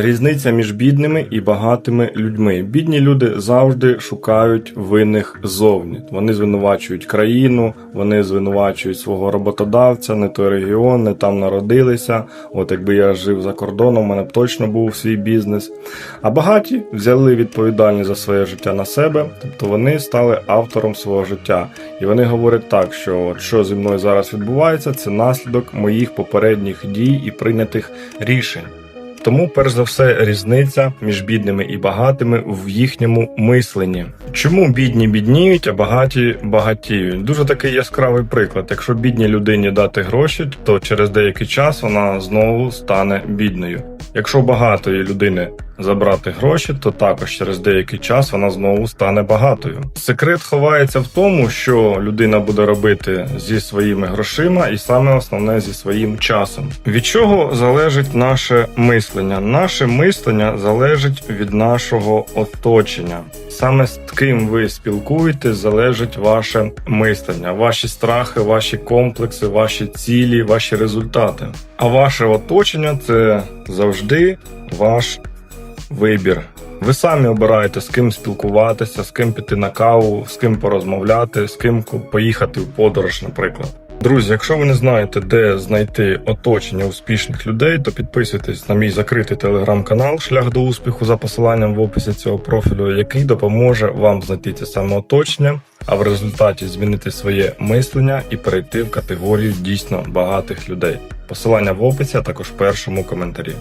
Різниця між бідними і багатими людьми. Бідні люди завжди шукають винних ззовні. Вони звинувачують країну, вони звинувачують свого роботодавця, не той регіон, не там народилися. От якби я жив за кордоном, у мене б точно був свій бізнес. А багаті взяли відповідальність за своє життя на себе, тобто вони стали автором свого життя. І вони говорять так, що от що зі мною зараз відбувається, це наслідок моїх попередніх дій і прийнятих рішень. Тому, перш за все, різниця між бідними і багатими в їхньому мисленні. Чому бідні бідніють, а багаті багатіють? Дуже такий яскравий приклад. Якщо бідній людині дати гроші, то через деякий час вона знову стане бідною. Якщо багатої людини забрати гроші, то також через деякий час вона знову стане багатою. Секрет ховається в тому, що людина буде робити зі своїми грошима, і саме основне зі своїм часом. Від чого залежить наше мислення? Наше мислення залежить від нашого оточення. Саме з ким ви спілкуєтесь, залежить ваше мислення, ваші страхи, ваші комплекси, ваші цілі, ваші результати. А ваше оточення це завжди ваш вибір. Ви самі обираєте з ким спілкуватися, з ким піти на каву, з ким порозмовляти, з ким поїхати в подорож, наприклад. Друзі, якщо ви не знаєте, де знайти оточення успішних людей, то підписуйтесь на мій закритий телеграм-канал Шлях до успіху за посиланням в описі цього профілю, який допоможе вам знайти це саме оточення, а в результаті змінити своє мислення і перейти в категорію дійсно багатих людей. Посилання в описі, а також в першому коментарі.